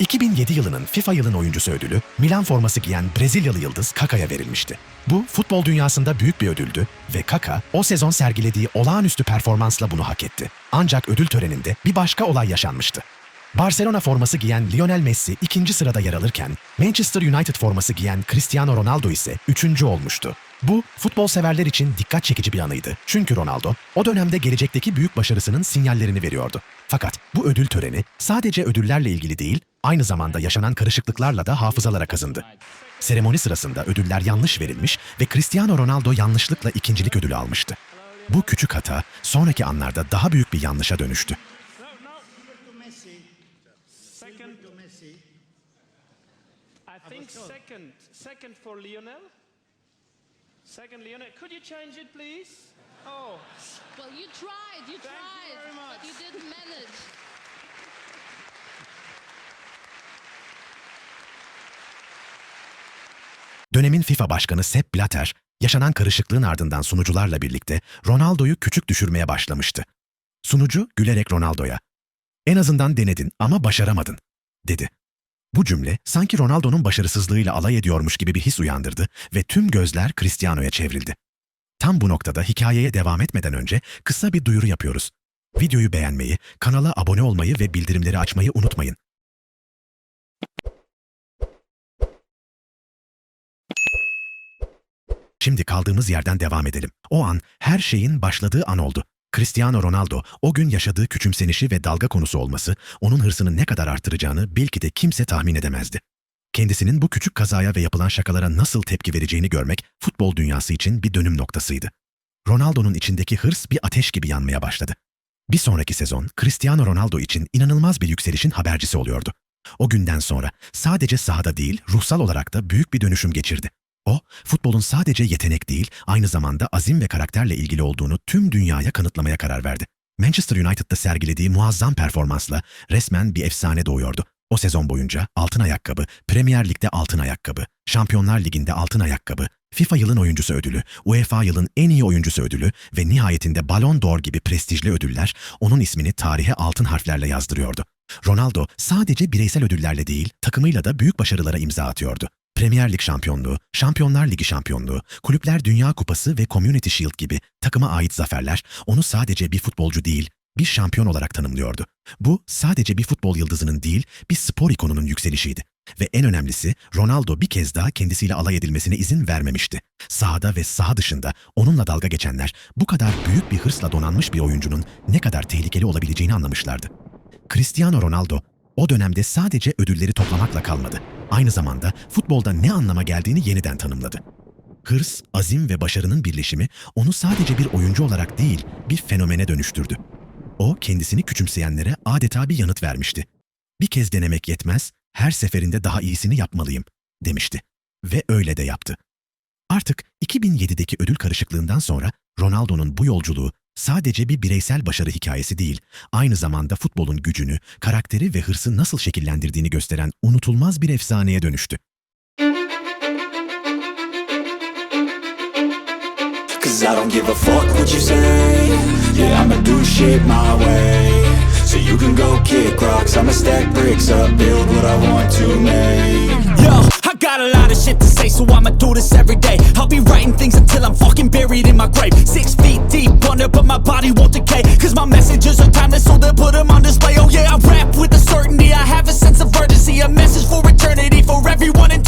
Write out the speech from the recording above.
2007 yılının FIFA yılın oyuncusu ödülü Milan forması giyen Brezilyalı yıldız Kaka'ya verilmişti. Bu futbol dünyasında büyük bir ödüldü ve Kaka o sezon sergilediği olağanüstü performansla bunu hak etti. Ancak ödül töreninde bir başka olay yaşanmıştı. Barcelona forması giyen Lionel Messi ikinci sırada yer alırken Manchester United forması giyen Cristiano Ronaldo ise üçüncü olmuştu. Bu futbol severler için dikkat çekici bir anıydı. Çünkü Ronaldo o dönemde gelecekteki büyük başarısının sinyallerini veriyordu. Fakat bu ödül töreni sadece ödüllerle ilgili değil, aynı zamanda yaşanan karışıklıklarla da hafızalara kazındı. Seremoni sırasında ödüller yanlış verilmiş ve Cristiano Ronaldo yanlışlıkla ikincilik ödülü almıştı. Bu küçük hata sonraki anlarda daha büyük bir yanlışa dönüştü. Oh, Well, you tried, you tried, but you didn't manage. Dönemin FIFA başkanı Sepp Blatter, yaşanan karışıklığın ardından sunucularla birlikte Ronaldo'yu küçük düşürmeye başlamıştı. Sunucu gülerek Ronaldo'ya, "En azından denedin ama başaramadın." dedi. Bu cümle sanki Ronaldo'nun başarısızlığıyla alay ediyormuş gibi bir his uyandırdı ve tüm gözler Cristiano'ya çevrildi. Tam bu noktada hikayeye devam etmeden önce kısa bir duyuru yapıyoruz. Videoyu beğenmeyi, kanala abone olmayı ve bildirimleri açmayı unutmayın. Şimdi kaldığımız yerden devam edelim. O an her şeyin başladığı an oldu. Cristiano Ronaldo o gün yaşadığı küçümsenişi ve dalga konusu olması onun hırsını ne kadar artıracağını belki de kimse tahmin edemezdi. Kendisinin bu küçük kazaya ve yapılan şakalara nasıl tepki vereceğini görmek futbol dünyası için bir dönüm noktasıydı. Ronaldo'nun içindeki hırs bir ateş gibi yanmaya başladı. Bir sonraki sezon Cristiano Ronaldo için inanılmaz bir yükselişin habercisi oluyordu. O günden sonra sadece sahada değil, ruhsal olarak da büyük bir dönüşüm geçirdi. O, futbolun sadece yetenek değil, aynı zamanda azim ve karakterle ilgili olduğunu tüm dünyaya kanıtlamaya karar verdi. Manchester United'da sergilediği muazzam performansla resmen bir efsane doğuyordu. O sezon boyunca altın ayakkabı, Premier Lig'de altın ayakkabı, Şampiyonlar Ligi'nde altın ayakkabı, FIFA yılın oyuncusu ödülü, UEFA yılın en iyi oyuncusu ödülü ve nihayetinde Ballon d'Or gibi prestijli ödüller onun ismini tarihe altın harflerle yazdırıyordu. Ronaldo sadece bireysel ödüllerle değil, takımıyla da büyük başarılara imza atıyordu. Premier Lig şampiyonluğu, Şampiyonlar Ligi şampiyonluğu, Kulüpler Dünya Kupası ve Community Shield gibi takıma ait zaferler onu sadece bir futbolcu değil, bir şampiyon olarak tanımlıyordu. Bu sadece bir futbol yıldızının değil, bir spor ikonunun yükselişiydi. Ve en önemlisi Ronaldo bir kez daha kendisiyle alay edilmesine izin vermemişti. Sahada ve saha dışında onunla dalga geçenler bu kadar büyük bir hırsla donanmış bir oyuncunun ne kadar tehlikeli olabileceğini anlamışlardı. Cristiano Ronaldo o dönemde sadece ödülleri toplamakla kalmadı. Aynı zamanda futbolda ne anlama geldiğini yeniden tanımladı. Hırs, azim ve başarının birleşimi onu sadece bir oyuncu olarak değil, bir fenomene dönüştürdü. O kendisini küçümseyenlere adeta bir yanıt vermişti. Bir kez denemek yetmez, her seferinde daha iyisini yapmalıyım demişti. Ve öyle de yaptı. Artık 2007'deki ödül karışıklığından sonra Ronaldo'nun bu yolculuğu sadece bir bireysel başarı hikayesi değil, aynı zamanda futbolun gücünü, karakteri ve hırsı nasıl şekillendirdiğini gösteren unutulmaz bir efsaneye dönüştü. Cause I don't give a fuck what you say Yeah, I'ma do shit my way So you can go kick rocks I'ma stack bricks up, build what I want to make Yo, I got a lot of shit to say, so I'ma do this every day. I'll be writing things until I'm fucking buried in my grave. Six feet under, but my body won't decay. Cause my messages are timeless, so they'll put them on display. Oh yeah, I rap with a certainty. I have a sense of urgency, a message for eternity, for everyone internally.